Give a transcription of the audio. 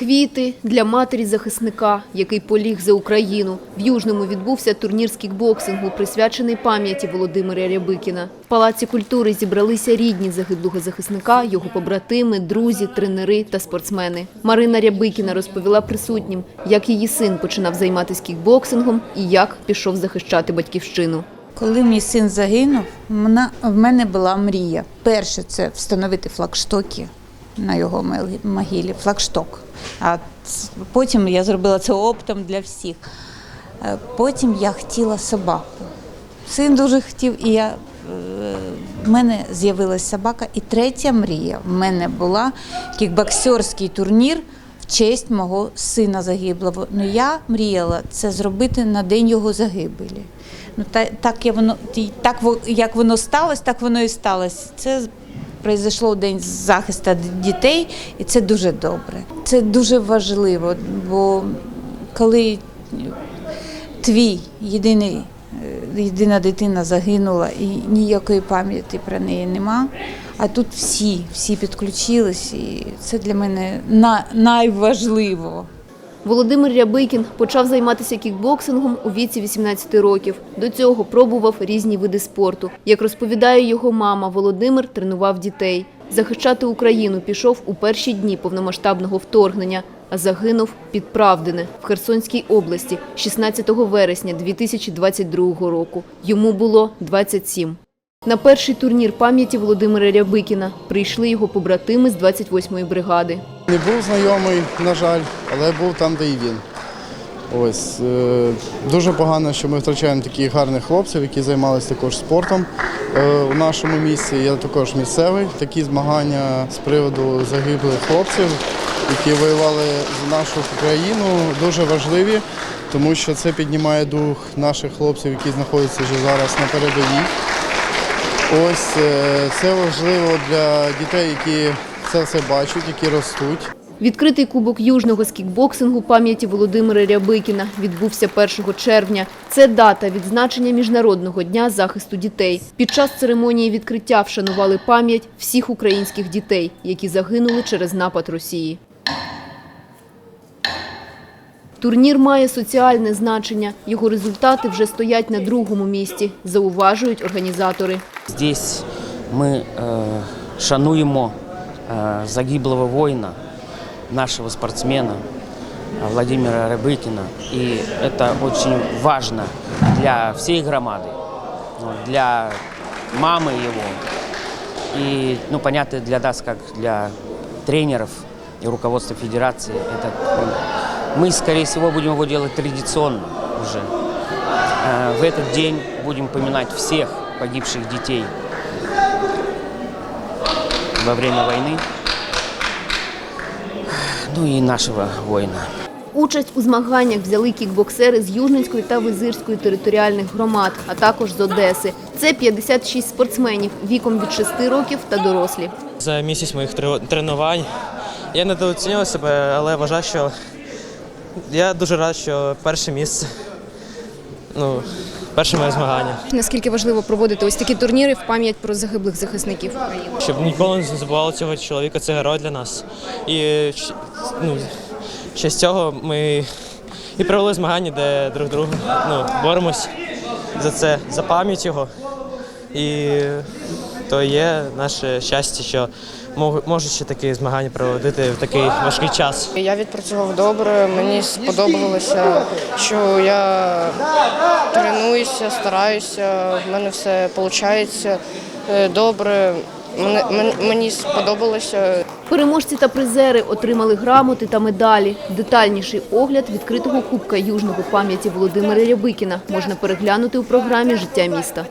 Квіти для матері захисника, який поліг за Україну. В Южному відбувся турнір з кікбоксингу, присвячений пам'яті Володимира Рябикіна. В Палаці культури зібралися рідні загиблого захисника, його побратими, друзі, тренери та спортсмени. Марина Рябикіна розповіла присутнім, як її син починав займатися кікбоксингом і як пішов захищати батьківщину. Коли мій син загинув, в мене була мрія. Перше це встановити флагштоки на його могилі, флагшток. А потім я зробила це оптом для всіх. Е, Потім я хотіла собаку. Син дуже хотів, і я, е, в мене з'явилася собака. І третя мрія в мене була кікбоксерський турнір в честь мого сина загиблого. Ну я мріяла це зробити на день його загибелі. Ну та так я воно так як воно сталося, так воно і сталося. Це пройшло день захисту дітей, і це дуже добре. Це дуже важливо, бо коли твій єдиний, е, єдина дитина загинула і ніякої пам'яті про неї нема. А тут всі, всі підключились, і це для мене на, найважливо. Володимир Рябикін почав займатися кікбоксингом у віці 18 років. До цього пробував різні види спорту. Як розповідає його мама, Володимир тренував дітей. Захищати Україну пішов у перші дні повномасштабного вторгнення, а загинув під Правдине в Херсонській області 16 вересня 2022 року. Йому було 27. На перший турнір пам'яті Володимира Рябикіна прийшли його побратими з 28-ї бригади. Не був знайомий, на жаль, але був там, де і він. Ось е, дуже погано, що ми втрачаємо таких гарних хлопців, які займалися також спортом е, у нашому місті. Я також місцевий. Такі змагання з приводу загиблих хлопців, які воювали за нашу країну, дуже важливі, тому що це піднімає дух наших хлопців, які знаходяться вже зараз на передовій. Ось е, це важливо для дітей, які це все бачать, які ростуть. Відкритий кубок Южного з кікбоксингу пам'яті Володимира Рябикіна відбувся 1 червня. Це дата відзначення Міжнародного дня захисту дітей. Під час церемонії відкриття вшанували пам'ять всіх українських дітей, які загинули через напад Росії. Турнір має соціальне значення. Його результати вже стоять на другому місці, зауважують організатори. Здесь ми е, шануємо е, загиблого воїна, нашего спортсмена э, Владимира Рябыкина. И это очень важно для всей громады, ну, для мамы его. И, ну, понятно, для нас, как для тренеров и руководства федерации, это ну, мы, скорее всего, будем его делать традиционно уже. Э, В этот день будем поминать всех погибших детей во время войны, ну и нашего воина. Участь у змаганнях взяли кікбоксери з Южненської та Визирської територіальних громад, а також з Одеси. Це 56 спортсменів віком від 6 років та дорослі. За місяць моїх тре- тренувань я недооцінював себе, але вважаю, що я дуже рад, що перше місце. Ну, перше моє змагання. Наскільки важливо проводити ось такі турніри в пам'ять про загиблих захисників України? Щоб ніколи не забували цього чоловіка, це герой для нас. І ну, ще з цього ми і провели змагання, де друг другу ну, боремось за це, за пам'ять його. І то є наше щастя, що можуть ще такі змагання проводити в такий важкий час. Я відпрацював добре, мені сподобалося, що я тренуюся, стараюся, в мене все виходить добре. Мене- Мені сподобалося. Переможці та призери отримали грамоти та медалі. Детальніший огляд відкритого кубка Южного пам'яті Володимира Рябикіна можна переглянути у програмі Життя міста.